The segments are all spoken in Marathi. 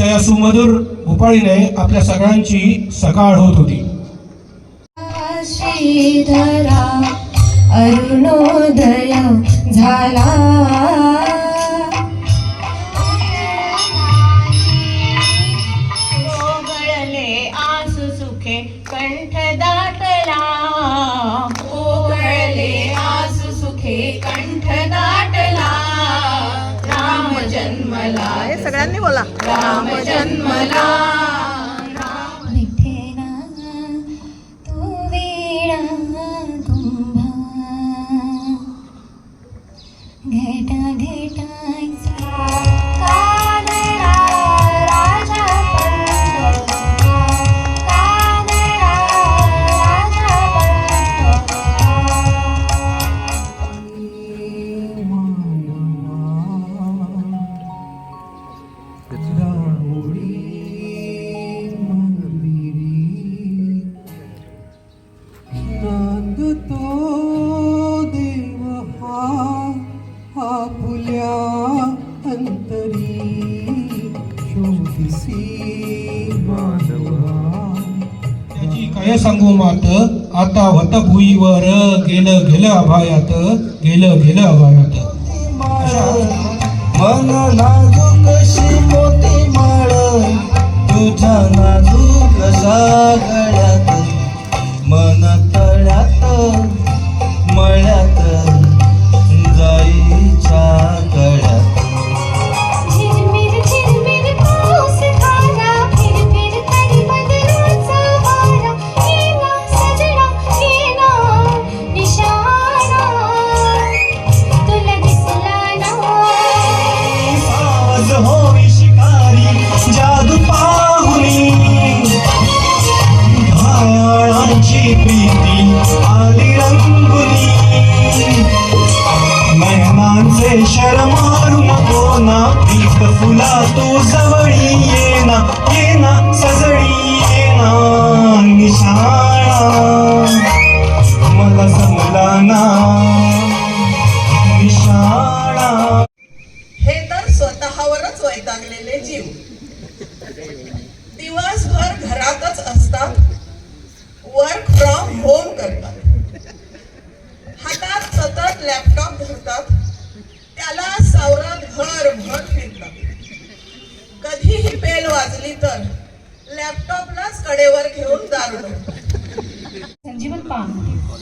अशा या सुमधुर भूपाळीने आपल्या सगळ्यांची सकाळ होत होती. अरुणोदय झाला. हे सगळ्यांनी बोला. राम जन्मला काय सांगू मात? आता होत भुईवर गेलं गेलं अभायात गेलं गेलं अभायात. मन नाजूक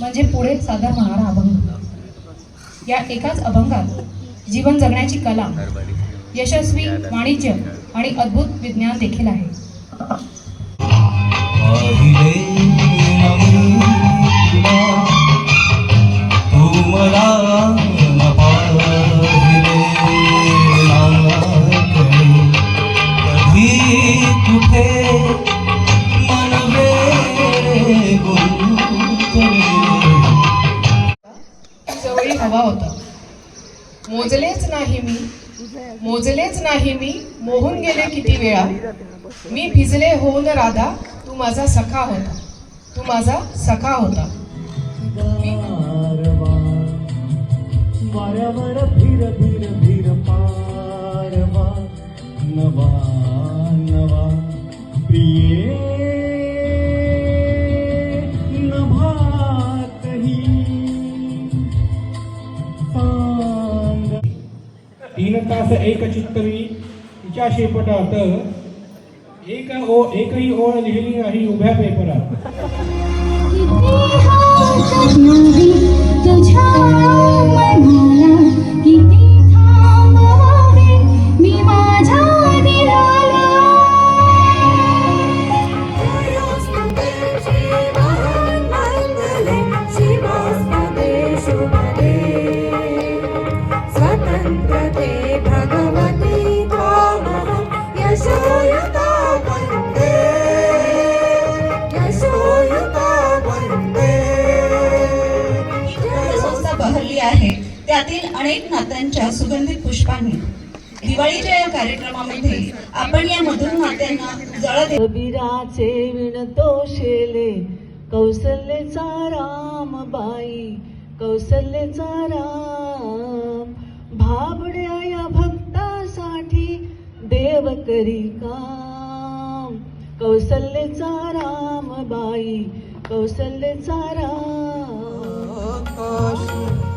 म्हणजे पुढे सादर होणारा अभंग. या एकाच अभंगात जीवन जगण्याची कला यशस्वी वाणिज्य आणि अद्भुत विज्ञान देखील आहे. कुठे मन हवा होता मोजलेच नाही मी मोजलेच नाही मी मोहून गेले किती वेळा मी भिजले होऊन राधा तू माझा सखा होता तू माझा सखा होता नवा नवा प्रिये तीन तास एक चित्तवी तिच्या शेपटात एक ओ एकही ओळ लिहिली नाही उभ्या पेपरात. बहरली आहे. त्यातील अनेक नात्यांच्या सुगंधित पुष्पांनी दिवाळीच्या या कार्यक्रमामध्ये आपण या मधुर नात्यांना जळत कबीराचे विणतो शेले कौशल्यचा राम बाई कौशल्यचा राम. भाबड्या या भक्तासाठी देव करी काम. कौशल्यचा राम बाई कौशल्यचा राम. খুশি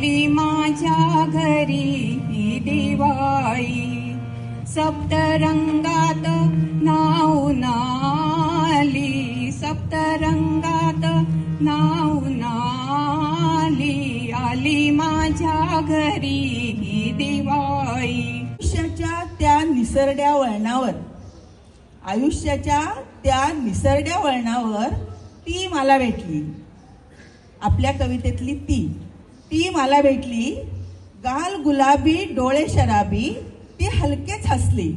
आली माझ्या घरी ही दिवाळी. सप्तरंगात नाव नाली. सप्तरंगात नाव नाली. आली माझ्या घरी ही दिवाळी. आयुष्याच्या त्या निसरड्या वळणावर आयुष्याच्या त्या निसरड्या वळणावर ती मला भेटली. आपल्या कवितेतली ती. ती मला भेटली. गाल गुलाबी डोळे शराबी ती हलकेच हसली.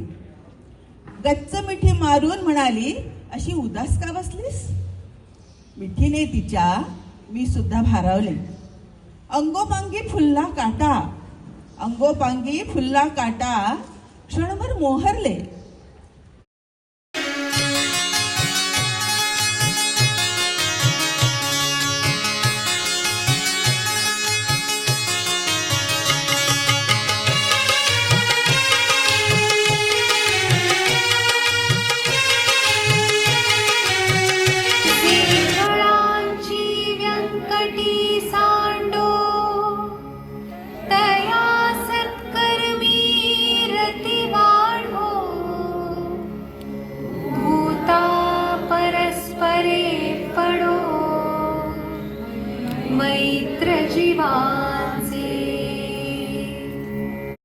गच्च मिठी मारून म्हणाली अशी उदास का बसलीस? मिठीने तिच्या मी सुद्धा भारावले. अंगोपांगी फुल्ला काटा. अंगोपांगी फुल्ला काटा क्षणभर मोहरले.